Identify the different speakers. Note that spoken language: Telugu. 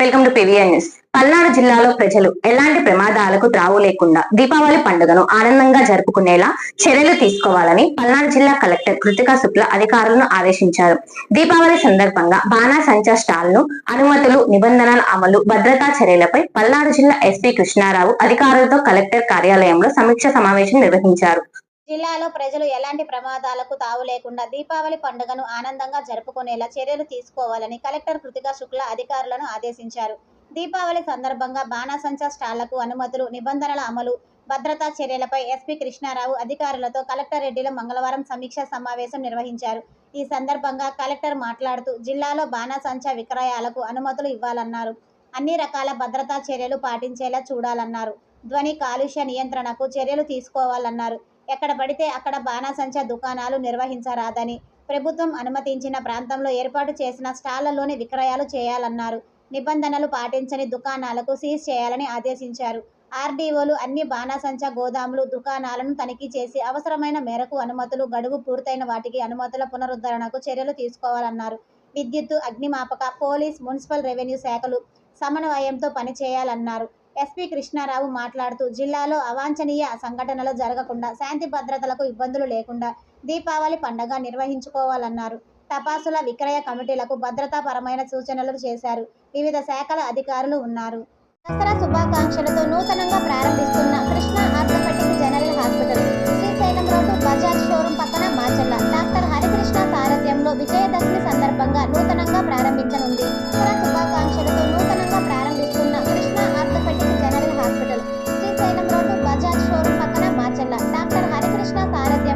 Speaker 1: Welcome to PVN news. Palnadu జిల్లాలో ప్రజలు ఎలాంటి ప్రమాదాలకు త్రావు లేకుండా దీపావళి పండుగను ఆనందంగా జరుపుకునేలా చర్యలు తీసుకోవాలని పల్నాడు జిల్లా కలెక్టర్ కృతికా శుక్ల అధికారులను ఆదేశించారు. దీపావళి సందర్భంగా బాణాసంచా స్టాల్ను అనుమతులు నిబంధనల అమలు భద్రతా చర్యలపై పల్నాడు జిల్లా ఎస్పీ కృష్ణారావు అధికారులతో కలెక్టర్ కార్యాలయంలో సమీక్ష సమావేశం నిర్వహించారు.
Speaker 2: జిల్లాలో ప్రజలు ఎలాంటి ప్రమాదాలకు తావు లేకుండా దీపావళి పండుగను ఆనందంగా జరుపుకునేలా చర్యలు తీసుకోవాలని కలెక్టర్ కృతిక శుక్ల అధికారులను ఆదేశించారు. దీపావళి సందర్భంగా బాణాసంచా స్టాళ్ళకు అనుమతులు నిబంధనల అమలు భద్రతా చర్యలపై ఎస్పీ కృష్ణారావు అధికారులతో కలెక్టర్ రెడ్డిలో మంగళవారం సమీక్షా సమావేశం నిర్వహించారు. ఈ సందర్భంగా కలెక్టర్ మాట్లాడుతూ జిల్లాలో బాణాసంచా విక్రయాలకు అనుమతులు ఇవ్వాలన్నారు. అన్ని రకాల భద్రతా చర్యలు పాటించేలా చూడాలన్నారు. ధ్వని కాలుష్య నియంత్రణకు చర్యలు తీసుకోవాలన్నారు. ఎక్కడ పడితే అక్కడ బాణాసంచా దుకాణాలు నిర్వహించరాదని ప్రభుత్వం అనుమతించిన ప్రాంతంలో ఏర్పాటు చేసిన స్టాళ్ళలోనే విక్రయాలు చేయాలన్నారు. నిబంధనలు పాటించని దుకాణాలకు సీజ్ చేయాలని ఆదేశించారు. ఆర్డీఓలు అన్ని బాణాసంచా గోదాములు దుకాణాలను తనిఖీ చేసి అవసరమైన మేరకు అనుమతులు గడువు పూర్తయిన వాటికి అనుమతుల పునరుద్ధరణకు చర్యలు తీసుకోవాలన్నారు. విద్యుత్తు అగ్నిమాపక పోలీస్ మున్సిపల్ రెవెన్యూ శాఖలు సమన్వయంతో పనిచేయాలన్నారు. ఎస్పీ కృష్ణారావు మాట్లాడుతూ జిల్లాలో అవాంఛనీయ సంఘటనలు జరగకుండా శాంతి భద్రతలకు ఇబ్బందులు లేకుండా దీపావళి పండగ నిర్వహించుకోవాలన్నారు. తపాసుల విక్రయ కమిటీలకు భద్రతాపరమైన సూచనలు చేశారు. వివిధ శాఖల అధికారులు ఉన్నారు. దసరా శుభాకాంక్షలతో నూతనంగా ప్రారంభిస్తున్న Krishna orthopaedic general hospital Srisailam road Bajaj showroom పక్కన మాచల్ల డాక్టర్ హరికృష్ణ సారథ్యంలో విజయదశమి